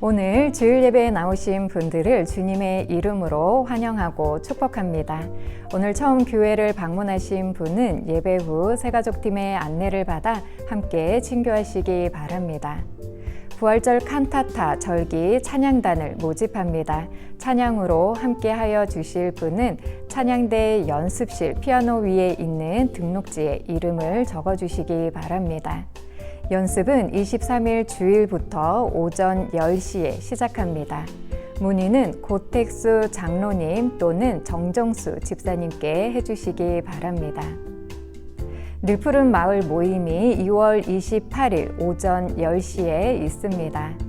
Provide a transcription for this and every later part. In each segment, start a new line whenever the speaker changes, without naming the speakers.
오늘 주일 예배에 나오신 분들을 주님의 이름으로 환영하고 축복합니다. 오늘 처음 교회를 방문하신 분은 예배 후 새가족팀의 안내를 받아 함께 친교하시기 바랍니다. 부활절 칸타타 절기 찬양단을 모집합니다. 찬양으로 함께 하여 주실 분은 찬양대 연습실 피아노 위에 있는 등록지에 이름을 적어 주시기 바랍니다. 연습은 23일 주일부터 오전 10시에 시작합니다. 문의는 고택수 장로님 또는 정정수 집사님께 해주시기 바랍니다. 늘푸른 마을 모임이 2월 28일 오전 10시에 있습니다.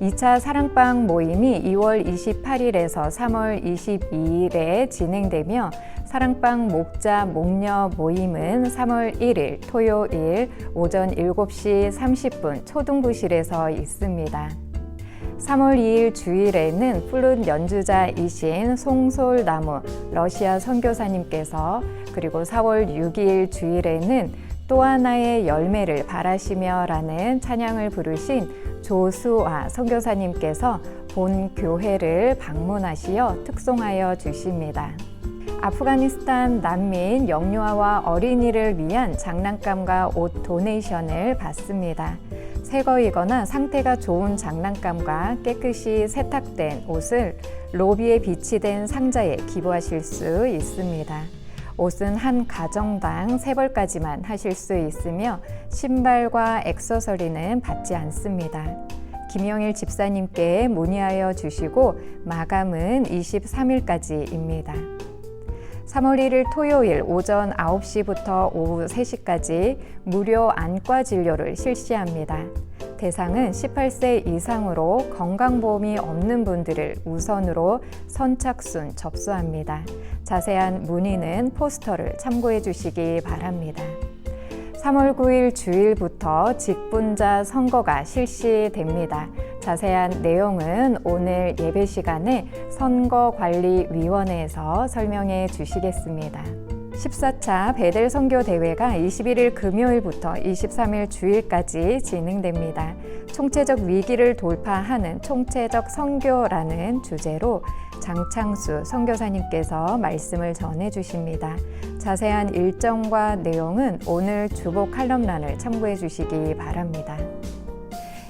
2차 사랑방 모임이 2월 28일에서 3월 22일에 진행되며 사랑방 목자 목녀 모임은 3월 1일 토요일 오전 7시 30분 초등부실에서 있습니다. 3월 2일 주일에는 플룻 연주자이신 송솔나무 러시아 선교사님께서 그리고 4월 6일 주일에는 또 하나의 열매를 바라시며 라는 찬양을 부르신 조수아 선교사님께서 본 교회를 방문하시어 특송하여 주십니다. 아프가니스탄 난민 영유아와 어린이를 위한 장난감과 옷 도네이션을 받습니다. 새거이거나 상태가 좋은 장난감과 깨끗이 세탁된 옷을 로비에 비치된 상자에 기부하실 수 있습니다. 옷은 한 가정당 세벌까지만 하실 수 있으며 신발과 액세서리는 받지 않습니다. 김영일 집사님께 문의하여 주시고 마감은 23일까지입니다. 3월 1일 토요일 오전 9시부터 오후 3시까지 무료 안과 진료를 실시합니다. 대상은 18세 이상으로 건강보험이 없는 분들을 우선으로 선착순 접수합니다. 자세한 문의는 포스터를 참고해 주시기 바랍니다. 3월 9일 주일부터 직분자 선거가 실시됩니다. 자세한 내용은 오늘 예배 시간에 선거관리위원회에서 설명해 주시겠습니다. 14차 베델 선교 대회가 21일 금요일부터 23일 주일까지 진행됩니다. 총체적 위기를 돌파하는 총체적 선교라는 주제로 장창수 선교사님께서 말씀을 전해 주십니다. 자세한 일정과 내용은 오늘 주보 칼럼란을 참고해 주시기 바랍니다.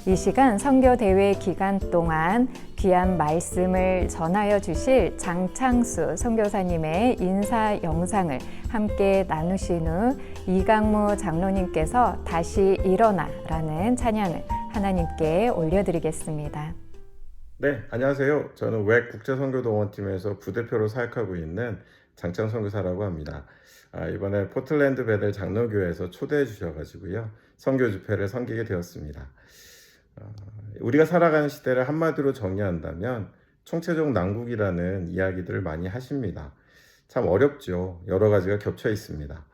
이 시간 선교 대회 기간 동안 귀한 말씀을 전하여 주실 장창수 선교사님의 인사 영상을 함께 나누신 후 이강무 장로님께서 다시 일어나라는 찬양을 하나님께 올려드리겠습니다.
네, 안녕하세요. 저는 웩 국제선교동원팀에서 부대표로 사역하고 있는 장창 선교사라고 합니다. 아, 이번에 포틀랜드 베델 장로교회에서 초대해 주셔가지고요. 선교 집회를 섬기게 되었습니다. 어, 우리가 살아가는 시대를 한마디로 정리한다면 총체적 난국이라는 이야기들을 많이 하십니다. 참 어렵죠. 여러 가지가 겹쳐 있습니다.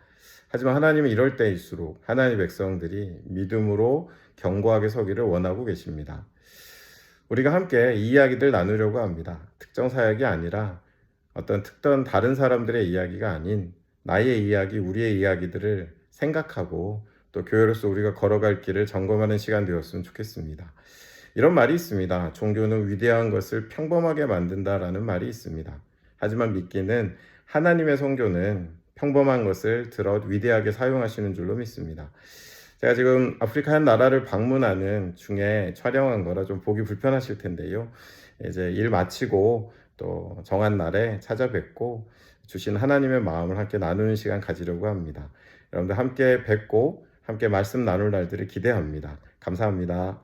하지만 하나님은 이럴 때일수록 하나님의 백성들이 믿음으로 견고하게 서기를 원하고 계십니다. 우리가 함께 이 이야기들 나누려고 합니다. 특정 사역이 아니라 어떤 특정 다른 사람들의 이야기가 아닌 나의 이야기, 우리의 이야기들을 생각하고 또 교회로서 우리가 걸어갈 길을 점검하는 시간 되었으면 좋겠습니다. 이런 말이 있습니다. 종교는 위대한 것을 평범하게 만든다라는 말이 있습니다. 하지만 믿기는 하나님의 성교는 평범한 것을 들어 위대하게 사용하시는 줄로 믿습니다. 제가 지금 아프리카 한 나라를 방문하는 중에 촬영한 거라 좀 보기 불편하실 텐데요. 이제 일 마치고 또 정한 날에 찾아뵙고 주신 하나님의 마음을 함께 나누는 시간 가지려고 합니다. 여러분들 함께 뵙고 함께 말씀 나눌 날들을 기대합니다. 감사합니다.